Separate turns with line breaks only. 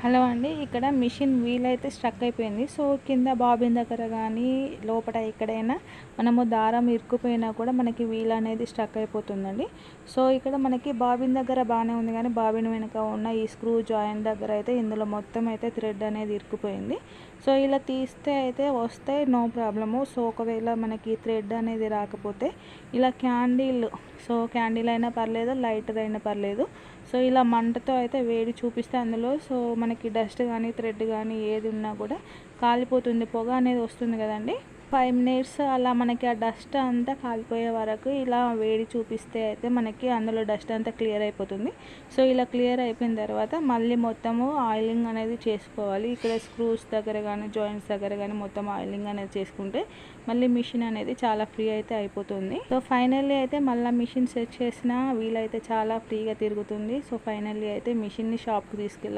Hello అండి ఇక్కడ machine wheel అయితే స్ట్రక్ అయిపోయింది. సో కింద బాబిన్ దగ్గర కానీ లోపల ఎక్కడైనా మనము దారం ఇరుక్కుపోయినా కూడా మనకి వీల్ అనేది స్ట్రక్ అయిపోతుందండి. సో ఇక్కడ మనకి బాబిన్ దగ్గర బాగానే ఉంది కానీ బాబిన్ వెనుక ఉన్న ఈ స్క్రూ జాయింట్ దగ్గర అయితే ఇందులో మొత్తం అయితే థ్రెడ్ అనేది ఇరుక్కుపోయింది. సో ఇలా తీస్తే అయితే వస్తే నో ప్రాబ్లము. సో ఒకవేళ మనకి థ్రెడ్ అనేది రాకపోతే ఇలా క్యాండిల్ సో క్యాండిల్ అయినా పర్లేదు లైటర్ అయినా పర్లేదు. సో ఇలా మంటతో అయితే వేడి చూపిస్తే అందులో సో మనకి డస్ట్ కానీ థ్రెడ్ కానీ ఏది ఉన్నా కూడా కాలిపోతుంది పొగ అనేది వస్తుంది కదండి. ఫైవ్ మినిట్స్ అలా మనకి ఆ డస్ట్ అంతా కాలిపోయే వరకు ఇలా వేడి చూపిస్తే అయితే మనకి అందులో డస్ట్ అంతా క్లియర్ అయిపోతుంది. సో ఇలా క్లియర్ అయిపోయిన తర్వాత మళ్ళీ మొత్తము ఆయిలింగ్ అనేది చేసుకోవాలి. ఇక్కడ స్క్రూస్ దగ్గర కానీ జాయింట్స్ దగ్గర కానీ మొత్తం ఆయిలింగ్ అనేది చేసుకుంటే మళ్ళీ మిషన్ అనేది చాలా ఫ్రీ అయితే అయిపోతుంది. సో ఫైనల్లీ అయితే మళ్ళీ మిషన్ సెట్ చేసిన వీలైతే చాలా ఫ్రీగా తిరుగుతుంది. సో ఫైనల్లీ అయితే మిషన్ని షాప్కి తీసుకెళ్ళ